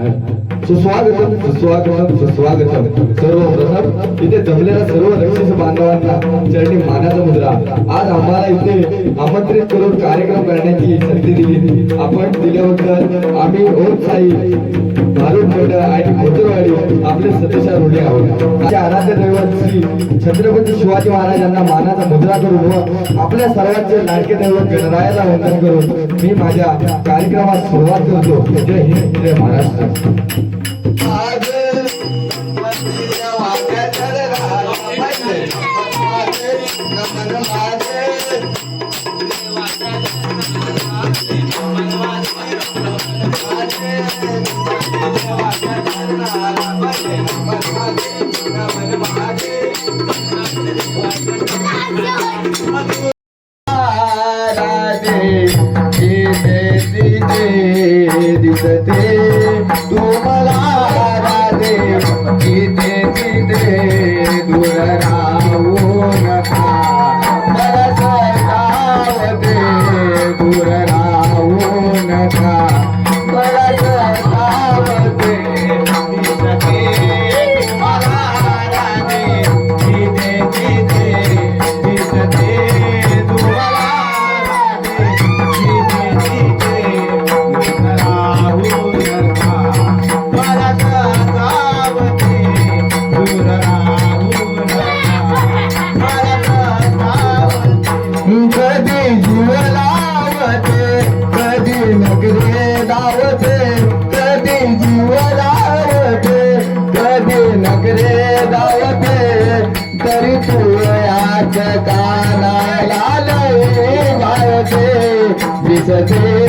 Thank you. सुस्वागतम सुस्वागतम सुस्वागतम. सर्वप्रथम इथे जमलेल्या सर्व रक्षित बांधवांना चरणी मानाचा मुद्रा. आज आम्हाला इथे आमंत्रित करून कार्यक्रम करण्याची संधी दिली. आपण दिल्याबद्दल आम्ही ओम साई भारूड आणि खोतरवाडी आपले सदस्य रोडे आहोत. आजच्या आराध्य दैवत श्री छत्रपती शिवाजी महाराजांना मानाचा मुद्रा करून व आपल्या सर्वांचे लाडके दैवत गणरायाला वंदन करून मी माझ्या कार्यक्रमात सुरुवात करतो. जय हिंद जय महाराष्ट्र. Okay.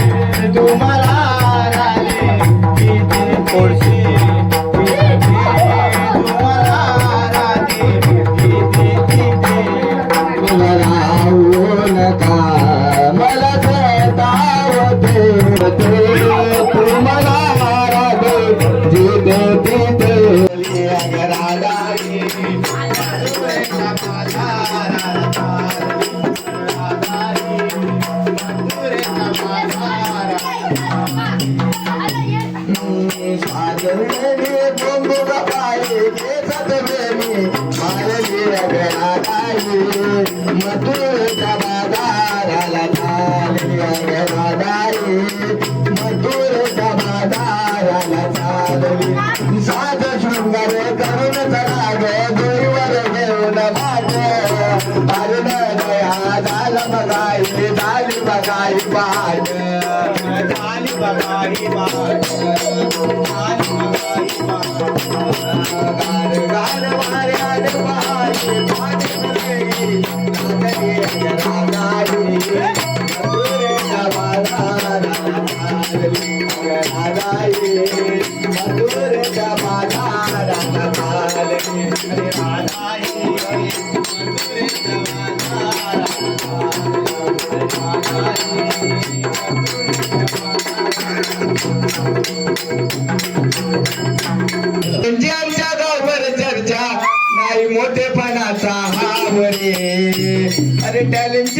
मधुर बाजाराला चालली I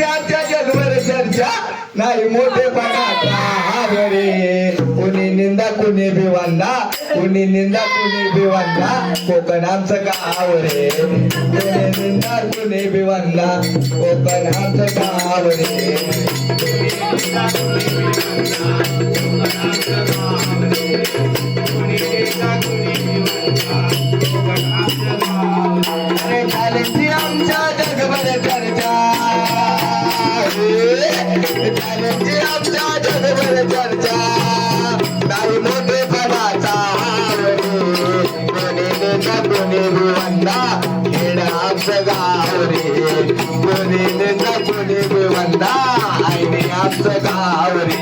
टॅलेंटची जगभर चर्चा नाही मोठेपणाचा हावरे कोणी निंदा कोणी भिवांदा कोणी निंदा कोणी भिवांदा कोकण आमचं गाव रे. कोणी निंदा कोणी भिवांदा कोकण आमचं गाव रे. झाले टॅलेंटची आमच्या जगभर चर्चा. नाही मोठेपणाचा कोणी नेता कोणी भिवंदा खेड आमचं गाव रे कोणी नेता कोणी भिवंदा आईने आमचं गाव रे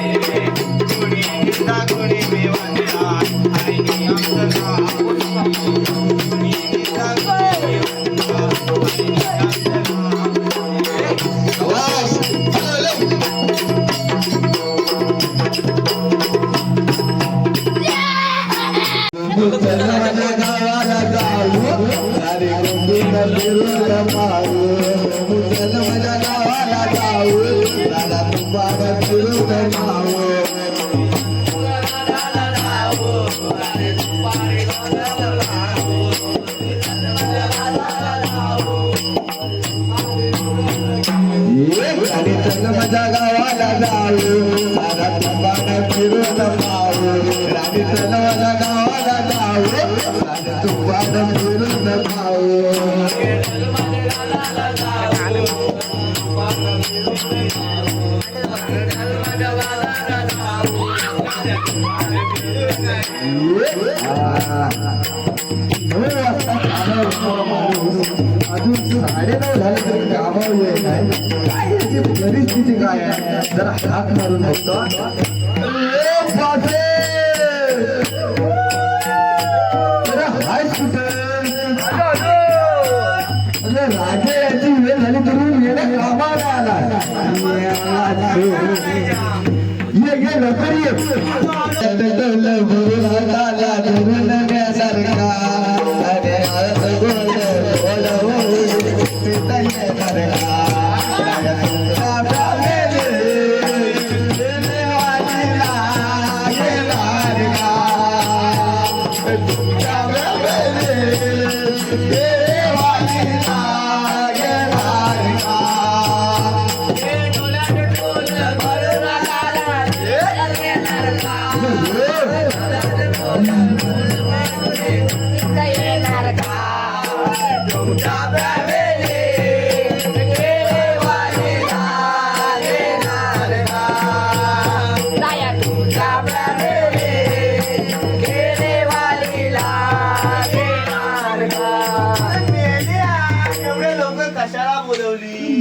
पाहू राणी गावाला जाऊ पाहू माणूस अजून साडेनऊ झाले तरी कामावर येत नाही. काय याची परिस्थिती काय आहे? जरा हात मारून बघतो Yeah.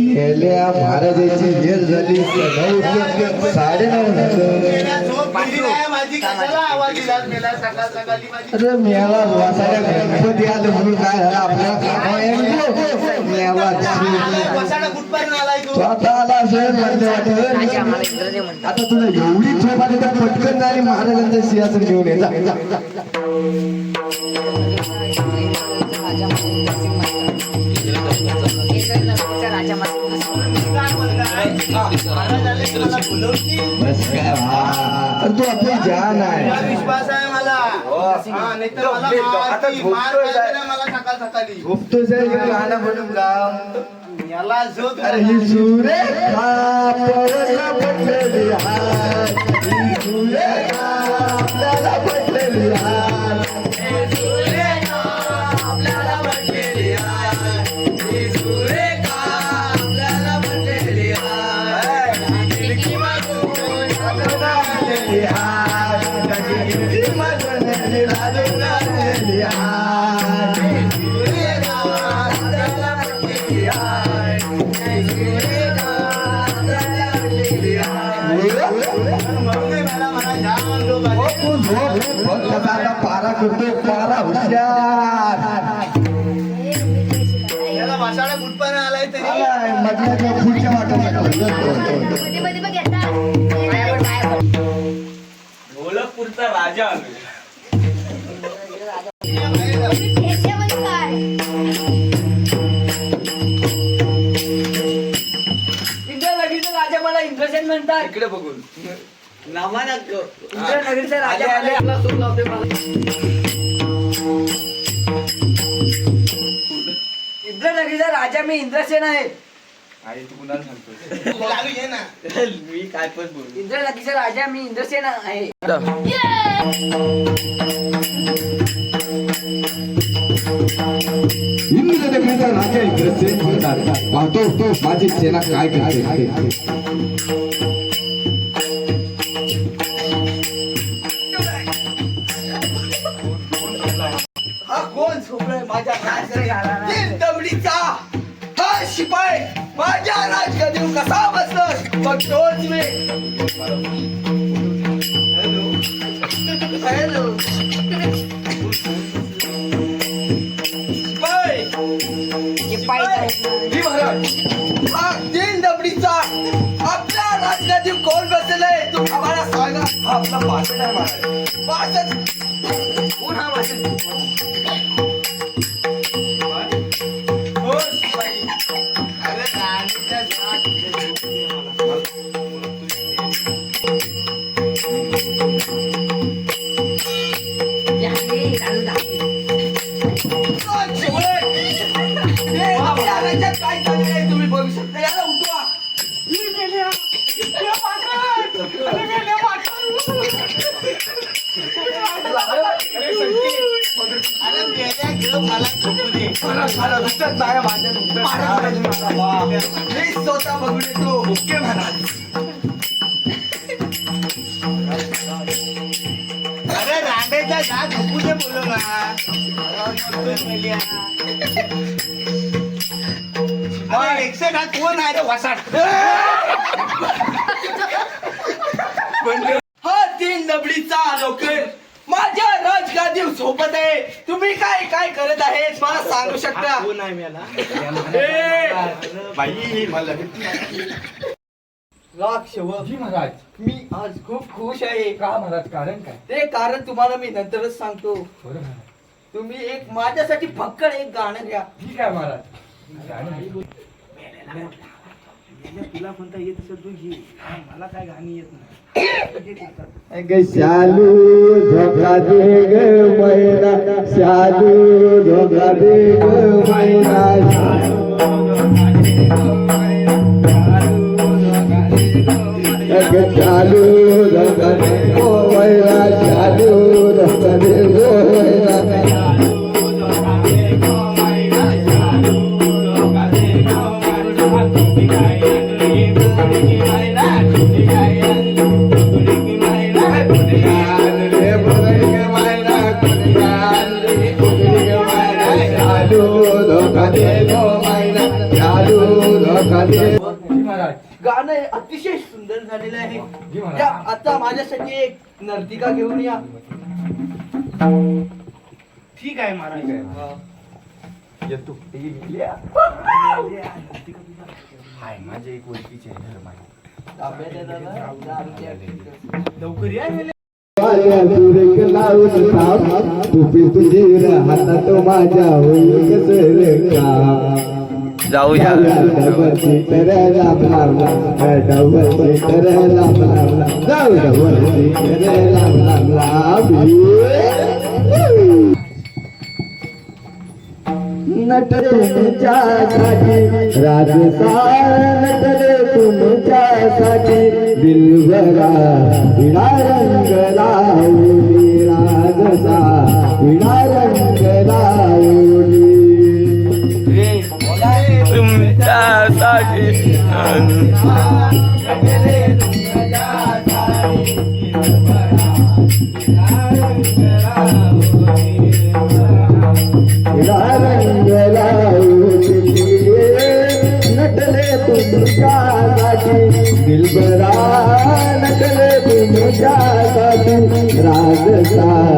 गेल्या महाराजाची वेळ झाली. नऊ साडेनऊ मेला गणपती आलं म्हणून काय झालं आपल्या. मेला स्वतः आला असेल आता तुला एवढी झोप आली तर पटकन झाली महाराजांचं सिंहासन घेऊन तू आपली जान आहे. विश्वास आहे मला? हा. नाही तर मला मारती, मार खायचं नाही मला सकाळ सकाळी. झोपतोच आहे का गाणं म्हणून जा याला झोप अरे ही सुरेखा पवनला पटलेली हाय. ही सुरेखा आपल्याला पटलेली हाय. आलाय तरी. पुढच्या मध्ये मध्ये बघ येता ढोलकपूरचा राजा आलोय. काय इंद्रनगरीचा राजा मला इंद्रसेन म्हणतात. इकडे बघून. नामाना इंद्रनगरीचा राजा आले, आले. आपला सूर लावते मला इंद्रनगरीचा राजा मी इंद्रसेन आहे. आई तू कुणाला सांगतोय लालू ये ना. मी काय पण बोलू. इंद्रनगरीचा राजा मी इंद्रसेन आहे. इंद्रनगरीचा राजा इंद्रसेन म्हणतात पाहतो तो माझी सेना काय करते हा कोण माझ्या तीन दमडीचा माझ्या राजगदीवर कसा बसलोस? पण तोच मी. हॅलो? हॅलो? शिपाई! शिपाई! महाराज! तीन दमडीचा आपल्या राजगदीवर कोण बसलंय तू आम्हाला सांगा. आपला भाषण आहे महाराज. भाषण कोण हा भाषण रांडेच्या जा झोपू दे बोलो ना मेल्या. अरे एकशे आठ कोण आहे वसाड? हा तीन नबळीचा नोकर माझ्या राजगादी सोबत आहे. तुम्ही काय काय करत आहेत? मला सांगू शकता? कोण आहे मेला बाई मला राग शेवक जी महाराज मी आज खूप खुश आहे का महाराज? कारण काय? ते कारण तुम्हाला मी नंतरच सांगतो. बरं महाराज. तुम्ही एक माझ्यासाठी फक्कड एक गाणं घ्या. ठीक आहे महाराज. तुला कोणता येत असेल तू घे मला काय गाणी येत नाही ग शालू धोका दे ग मैना शालू धोका दे ग मैना. ग शालू धोका दे गो मैना नर्तिका घेऊन या. ठीक आहे महाराज. येतो. हाय माझे एक ओळखीचे आहे धर्म आहे. लवकर या. तुझी हातात माझ्या होईल जाऊया. डबल सीटर राम तुमच्यासाठी राजस्थान नटले रंग लावली राजसा विणा रंग लावली. रंग लावली नटले तुमच्यासाठी दिलबरा नटले तुमच्यासाठी राजसा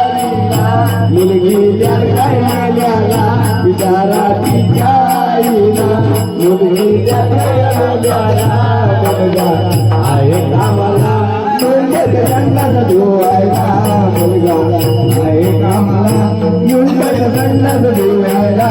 मुलगी काय विचारा तिच्या आईला मुलगी मेल्याला मुलगा आहे कामाला मुलगा संडास धुवायला मुलगा आहे कामाला संडास धुवायला